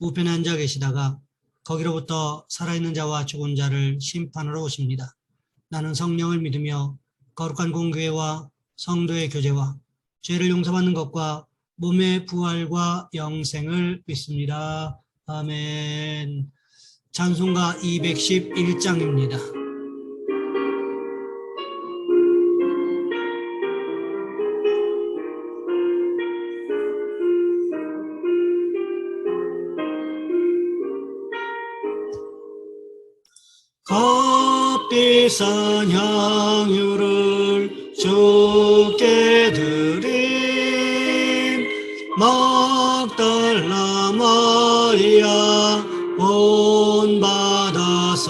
우편에 앉아 계시다가 거기로부터 살아있는 자와 죽은 자를 심판하러 오십니다. 나는 성령을 믿으며 거룩한 공교회와 성도의 교제와 죄를 용서받는 것과 몸의 부활과 영생을 믿습니다. 아멘. 찬송가 211장입니다. 값비싼 향유를 주께 드림 막달라 마리아 본받아서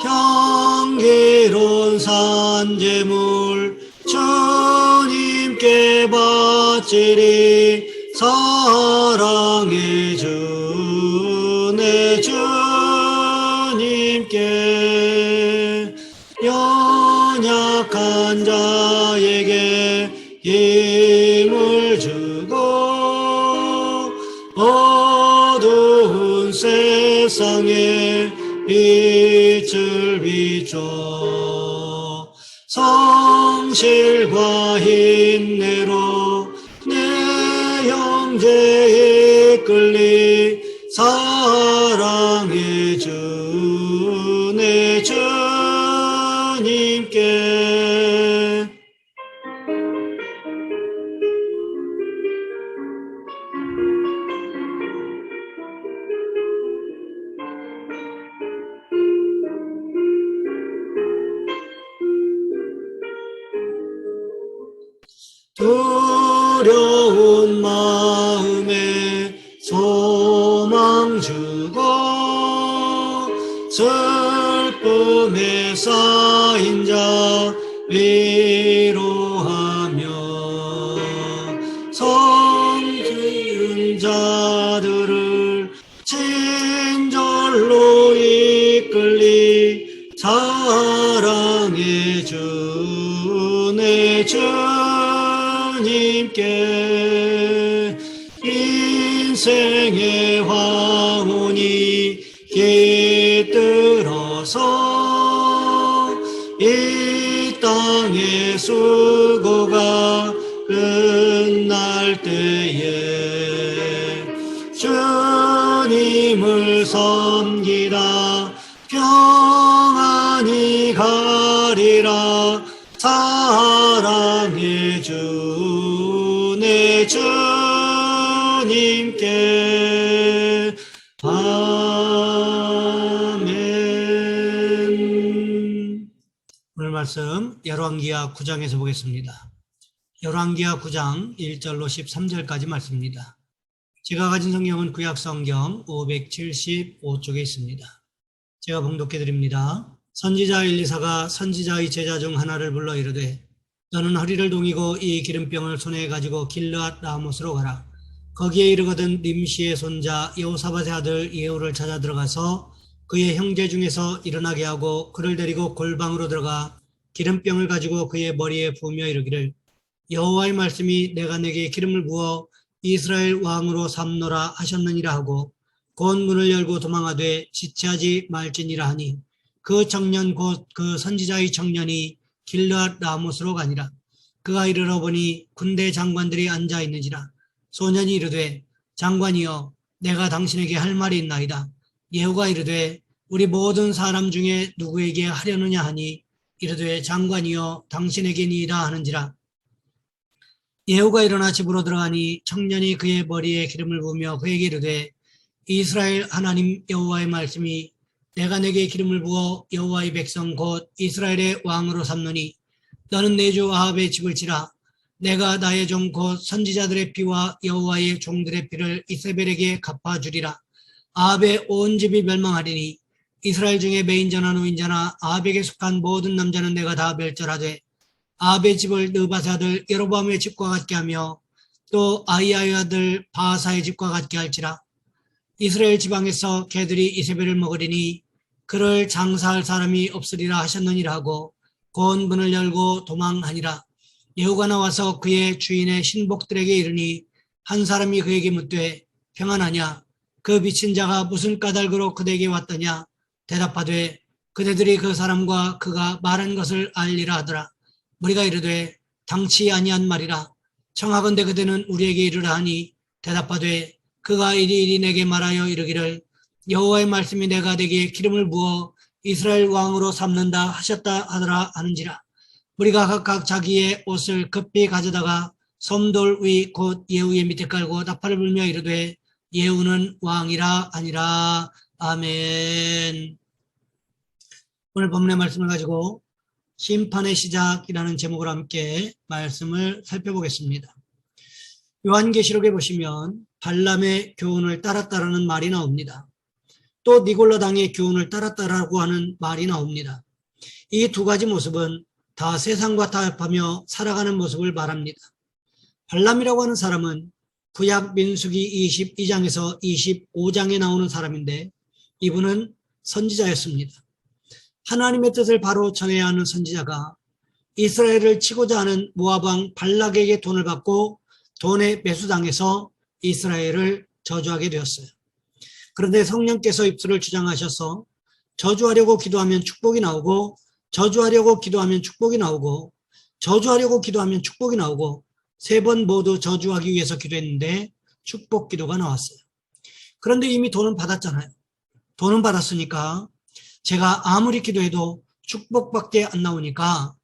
향기로운 산재물 주님께 바치리 사랑해 주 성실과 힘내로 내 형제 이끌리 사랑해 주내 주님께 두려운 마음에 소망 주고 슬픔에 쌓인 자 위로하며 성기른 자들을 친절로 주님을 섬기다 평안히 가리라 사랑해 주내 주님께 아멘 오늘 말씀 열왕기하 9장에서 보겠습니다. 열왕기하 9장 1절로 13절까지 말씀입니다. 제가 가진 성경은 구약 성경 575쪽에 있습니다. 제가 봉독해 드립니다. 선지자 엘리사가 선지자의 제자 중 하나를 불러 이르되 너는 허리를 동이고 이 기름병을 손에 가지고 길르앗 라못으로 가라. 거기에 이르거든 nim시의 손자 여호사밧의 아들 예후를 찾아 들어가서 그의 형제 중에서 일어나게 하고 그를 데리고 골방으로 들어가 기름병을 가지고 그의 머리에 부으며 이르기를 여호와의 말씀이 내가 내게 기름을 부어 이스라엘 왕으로 삼노라 하셨느니라 하고 곧 문을 열고 도망하되 지체하지 말지니라 하니 그 청년 곧 그 선지자의 청년이 길르앗 라못으로 가니라. 그가 이르러 보니 군대 장관들이 앉아 있는지라. 소년이 이르되 장관이여 내가 당신에게 할 말이 있나이다. 예후가 이르되 우리 모든 사람 중에 누구에게 하려느냐 하니? 이르되 장관이여 당신에게니이다 하는지라 예후가 일어나 집으로 들어가니 청년이 그의 머리에 기름을 부으며 그에게 이르되 이스라엘 하나님 여호와의 말씀이 내가 내게 기름을 부어 여호와의 백성 곧 이스라엘의 왕으로 삼노니 너는 내 주 아합의 집을 치라 내가 나의 종 곧 선지자들의 피와 여호와의 종들의 피를 이세벨에게 갚아주리라. 아합의 온 집이 멸망하리니 이스라엘 중에 메인자나 노인자나 아합에게 속한 모든 남자는 내가 다 멸절하되 아합의 집을 느바세 아들 여로보암의 집과 같게 하며 또 아이아의 아들 바하사의 집과 같게 할지라. 이스라엘 지방에서 개들이 이세벨을 먹으리니 그를 장사할 사람이 없으리라 하셨느니라 하고 고운 문을 열고 도망하니라. 예후가 나와서 그의 주인의 신복들에게 이르니 한 사람이 그에게 묻되 평안하냐 그 비친 자가 무슨 까닭으로 그대에게 왔더냐 대답하되 그대들이 그 사람과 그가 말한 것을 알리라 하더라 우리가 이르되 당치 아니한 말이라. 청하건대 그대는 우리에게 이르라 하니 대답하되 그가 이리 이리 내게 말하여 이르기를 여호와의 말씀이 내가 내게 기름을 부어 이스라엘 왕으로 삼는다 하셨다 하더라 하는지라. 우리가 각각 자기의 옷을 급히 가져다가 섬돌 위 곧 예후의 밑에 깔고 나팔을 불며 이르되 예후는 왕이라 아니라. 아멘. 오늘 본문의 말씀을 가지고 심판의 시작이라는 제목으로 함께 말씀을 살펴보겠습니다. 요한계시록에 보시면 발람의 교훈을 따랐다라는 말이 나옵니다. 또 니골라당의 교훈을 따랐다라고 하는 말이 나옵니다. 이 두 가지 모습은 다 세상과 타협하며 살아가는 모습을 말합니다. 발람이라고 하는 사람은 구약 민수기 22장에서 25장에 나오는 사람인데 이분은 선지자였습니다. 하나님의 뜻을 바로 전해야 하는 선지자가 이스라엘을 치고자 하는 모압왕 발락에게 돈을 받고 돈에 매수당해서 이스라엘을 저주하게 되었어요. 그런데 성령께서 입술을 주장하셔서 저주하려고 기도하면 축복이 나오고 저주하려고 기도하면 축복이 나오고 저주하려고 기도하면 축복이 나오고 세 번 모두 저주하기 위해서 기도했는데 축복 기도가 나왔어요. 그런데 이미 돈은 받았잖아요. 돈은 받았으니까 제가 아무리 기도해도 축복밖에 안 나오니까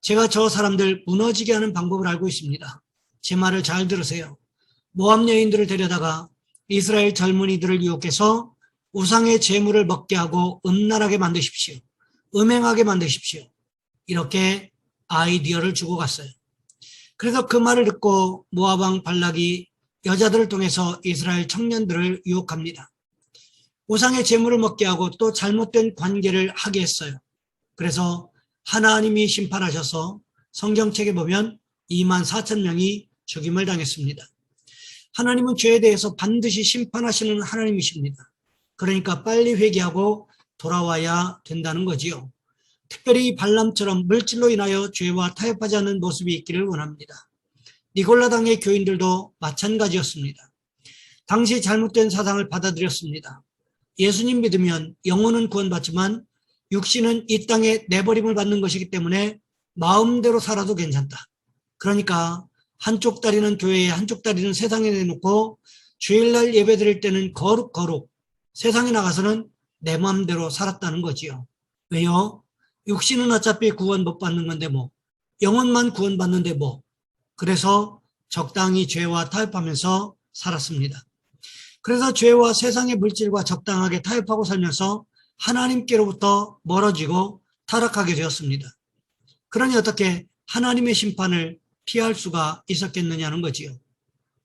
제가 저 사람들 무너지게 하는 방법을 알고 있습니다. 제 말을 잘 들으세요. 모함 여인들을 데려다가 이스라엘 젊은이들을 유혹해서 우상의 재물을 먹게 하고 음란하게 만드십시오. 음행하게 만드십시오. 이렇게 아이디어를 주고 갔어요. 그래서 그 말을 듣고 모아방 발락이 여자들을 통해서 이스라엘 청년들을 유혹합니다. 우상의 재물을 먹게 하고 또 잘못된 관계를 하게 했어요. 그래서 하나님이 심판하셔서 성경책에 보면 2만 4천 명이 죽임을 당했습니다. 하나님은 죄에 대해서 반드시 심판하시는 하나님이십니다. 그러니까 빨리 회개하고 돌아와야 된다는 거지요. 특별히 발람처럼 물질로 인하여 죄와 타협하지 않는 모습이 있기를 원합니다. 니골라당의 교인들도 마찬가지였습니다. 당시 잘못된 사상을 받아들였습니다. 예수님 믿으면 영혼은 구원받지만 육신은 이 땅에 내버림을 받는 것이기 때문에 마음대로 살아도 괜찮다. 그러니까 한쪽 다리는 교회에 한쪽 다리는 세상에 내놓고 주일날 예배 드릴 때는 거룩 거룩 세상에 나가서는 내 마음대로 살았다는 거지요. 왜요? 육신은 어차피 구원 못 받는 건데 뭐 영혼만 구원 받는데 뭐 그래서 적당히 죄와 타협하면서 살았습니다. 그래서 죄와 세상의 물질과 적당하게 타협하고 살면서 하나님께로부터 멀어지고 타락하게 되었습니다. 그러니 어떻게 하나님의 심판을 피할 수가 있었겠느냐는 거지요.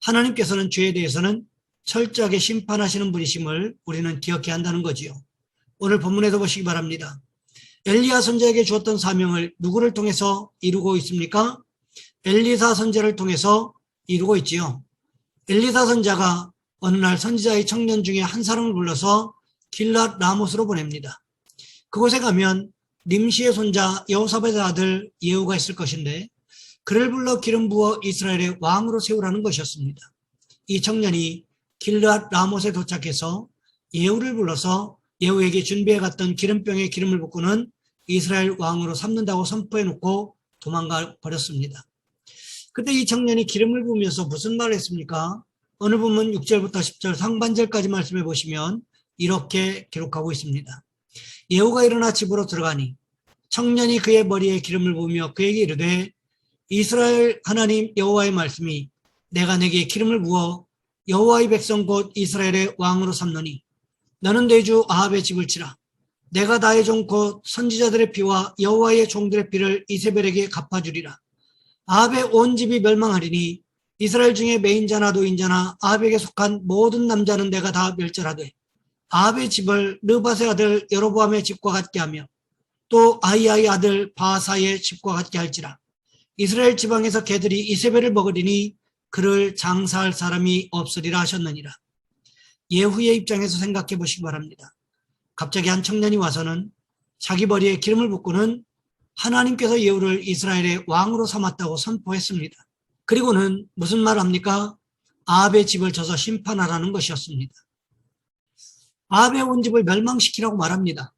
하나님께서는 죄에 대해서는 철저하게 심판하시는 분이심을 우리는 기억해야 한다는 거지요. 오늘 본문에도 보시기 바랍니다. 엘리야 선자에게 주었던 사명을 누구를 통해서 이루고 있습니까? 엘리사 선자를 통해서 이루고 있지요. 엘리사 선자가 어느 날 선지자의 청년 중에 한 사람을 불러서 길랏 라못으로 보냅니다. 그곳에 가면 nim시의 손자 여호사벳의 아들 예후가 있을 것인데 그를 불러 기름 부어 이스라엘의 왕으로 세우라는 것이었습니다. 이 청년이 길랏 라못에 도착해서 예후를 불러서 예후에게 준비해 갔던 기름병에 기름을 붓고는 이스라엘 왕으로 삼는다고 선포해 놓고 도망가 버렸습니다. 그때 이 청년이 기름을 부으면서 무슨 말을 했습니까? 어느 부분 6절부터 10절 상반절까지 말씀해 보시면 이렇게 기록하고 있습니다. 예후가 일어나 집으로 들어가니 청년이 그의 머리에 기름을 부으며 그에게 이르되 이스라엘 하나님 여호와의 말씀이 내가 내게 기름을 부어 여호와의 백성 곧 이스라엘의 왕으로 삼노니 너는 내주 아합의 집을 치라 내가 나의 종 곧 선지자들의 피와 여호와의 종들의 피를 이세벨에게 갚아주리라 아합의 온 집이 멸망하리니 이스라엘 중에 매인자나 노인자나 아합에게 속한 모든 남자는 내가 다 멸절하되 아합의 집을 르바세 아들 여로보암의 집과 같게 하며 또 아이아의 아들 바사의 집과 같게 할지라 이스라엘 지방에서 개들이 이세벨을 먹으리니 그를 장사할 사람이 없으리라 하셨느니라. 예후의 입장에서 생각해 보시기 바랍니다. 갑자기 한 청년이 와서는 자기 머리에 기름을 붓고는 하나님께서 예후를 이스라엘의 왕으로 삼았다고 선포했습니다. 그리고는 무슨 말 합니까? 아합의 집을 져서 심판하라는 것이었습니다. 아합의 온 집을 멸망시키라고 말합니다.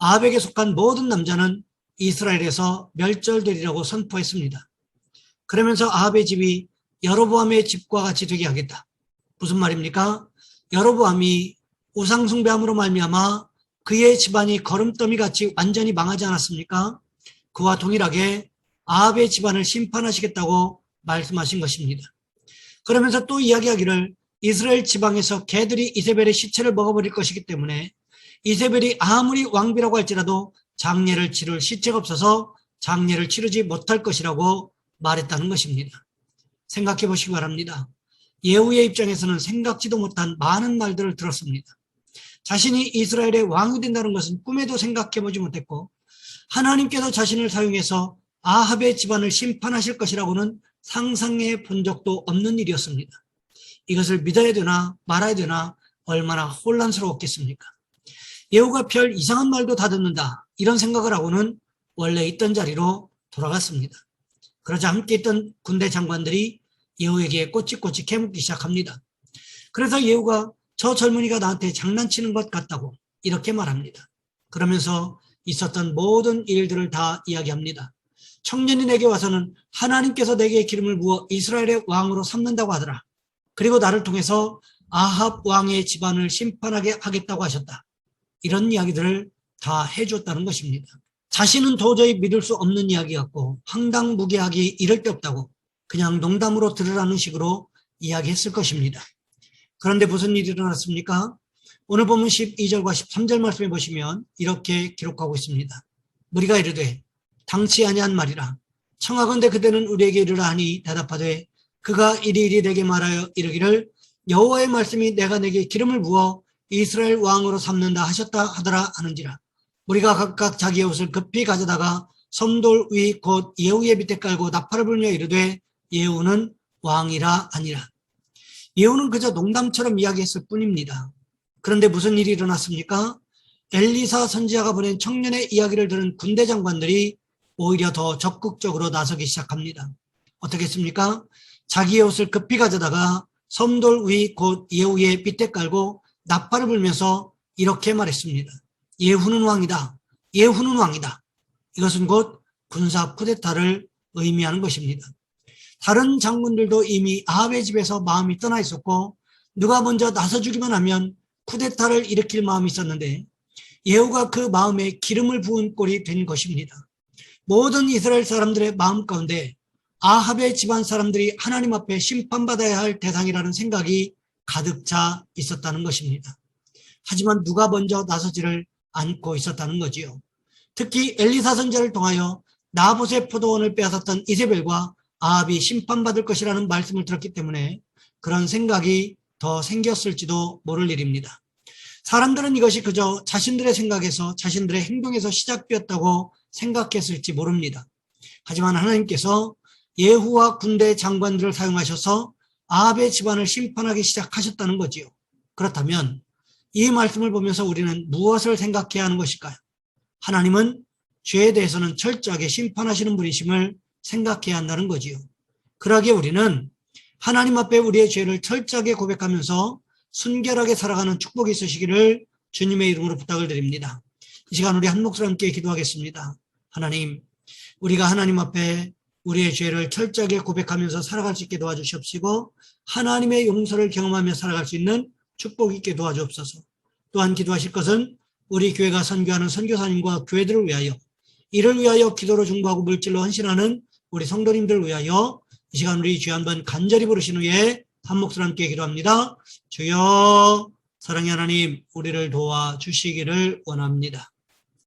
아합에게 속한 모든 남자는 이스라엘에서 멸절되리라고 선포했습니다. 그러면서 아합의 집이 여로보암의 집과 같이 되게 하겠다. 무슨 말입니까? 여로보암이 우상 숭배함으로 말미암아 그의 집안이 거름더미 같이 완전히 망하지 않았습니까? 그와 동일하게 아합의 집안을 심판하시겠다고 말씀하신 것입니다. 그러면서 또 이야기하기를 이스라엘 지방에서 개들이 이세벨의 시체를 먹어버릴 것이기 때문에 이세벨이 아무리 왕비라고 할지라도 장례를 치를 시체가 없어서 장례를 치르지 못할 것이라고 말했다는 것입니다. 생각해 보시기 바랍니다. 예후의 입장에서는 생각지도 못한 많은 말들을 들었습니다. 자신이 이스라엘의 왕이 된다는 것은 꿈에도 생각해 보지 못했고 하나님께서 자신을 사용해서 아합의 집안을 심판하실 것이라고는 상상해 본 적도 없는 일이었습니다. 이것을 믿어야 되나 말아야 되나 얼마나 혼란스러웠겠습니까? 예후가 별 이상한 말도 다 듣는다. 이런 생각을 하고는 원래 있던 자리로 돌아갔습니다. 그러자 함께 있던 군대 장관들이 예후에게 꼬치꼬치 캐묻기 시작합니다. 그래서 예후가 저 젊은이가 나한테 장난치는 것 같다고 이렇게 말합니다. 그러면서 있었던 모든 일들을 다 이야기합니다. 청년이 내게 와서는 하나님께서 내게 기름을 부어 이스라엘의 왕으로 삼는다고 하더라. 그리고 나를 통해서 아합 왕의 집안을 심판하게 하겠다고 하셨다. 이런 이야기들을 다 해줬다는 것입니다. 자신은 도저히 믿을 수 없는 이야기 같고 황당무계하기 이럴 데 없다고 그냥 농담으로 들으라는 식으로 이야기했을 것입니다. 그런데 무슨 일이 일어났습니까? 오늘 보면 12절과 13절 말씀에 보시면 이렇게 기록하고 있습니다. 우리가 이르되 당치 아니한 말이라 청하건대 그대는 우리에게 이르라 하니 대답하되 그가 이리이리 내게 말하여 이르기를 여호와의 말씀이 내가 내게 기름을 부어 이스라엘 왕으로 삼는다 하셨다 하더라 하는지라 우리가 각각 자기의 옷을 급히 가져다가 섬돌 위 곧 예후의 밑에 깔고 나팔을 불며 이르되 예후는 왕이라 아니라 예후는 그저 농담처럼 이야기했을 뿐입니다. 그런데 무슨 일이 일어났습니까? 엘리사 선지자가 보낸 청년의 이야기를 들은 군대 장관들이 오히려 더 적극적으로 나서기 시작합니다. 어떻게 했습니까? 자기의 옷을 급히 가져다가 섬돌 위 곧 예후의 밑에 깔고 나팔을 불면서 이렇게 말했습니다. 예후는 왕이다. 예후는 왕이다. 이것은 곧 군사 쿠데타를 의미하는 것입니다. 다른 장군들도 이미 아합의 집에서 마음이 떠나 있었고 누가 먼저 나서주기만 하면 쿠데타를 일으킬 마음이 있었는데 예후가 그 마음에 기름을 부은 꼴이 된 것입니다. 모든 이스라엘 사람들의 마음 가운데 아합의 집안 사람들이 하나님 앞에 심판받아야 할 대상이라는 생각이 가득 차 있었다는 것입니다. 하지만 누가 먼저 나서지를 않고 있었다는 거지요. 특히 엘리사 선자를 통하여 나봇의 포도원을 빼앗았던 이세벨과 아합이 심판받을 것이라는 말씀을 들었기 때문에 그런 생각이 더 생겼을지도 모를 일입니다. 사람들은 이것이 그저 자신들의 생각에서 자신들의 행동에서 시작되었다고 생각했을지 모릅니다. 하지만 하나님께서 예후와 군대 장관들을 사용하셔서 아합의 집안을 심판하기 시작하셨다는 거지요. 그렇다면 이 말씀을 보면서 우리는 무엇을 생각해야 하는 것일까요? 하나님은 죄에 대해서는 철저하게 심판하시는 분이심을 생각해야 한다는 거지요. 그러기에 우리는 하나님 앞에 우리의 죄를 철저하게 고백하면서 순결하게 살아가는 축복이 있으시기를 주님의 이름으로 부탁을 드립니다. 이 시간 우리 한 목소리 함께 기도하겠습니다. 하나님, 우리가 하나님 앞에 우리의 죄를 철저하게 고백하면서 살아갈 수 있게 도와주시옵시고 하나님의 용서를 경험하며 살아갈 수 있는 축복 있게 도와주옵소서. 또한 기도하실 것은 우리 교회가 선교하는 선교사님과 교회들을 위하여 이를 위하여 기도로 중보하고 물질로 헌신하는 우리 성도님들을 위하여 이 시간 우리 주여 한번 간절히 부르신 후에 한 목소리 함께 기도합니다. 주여 사랑의 하나님 우리를 도와주시기를 원합니다.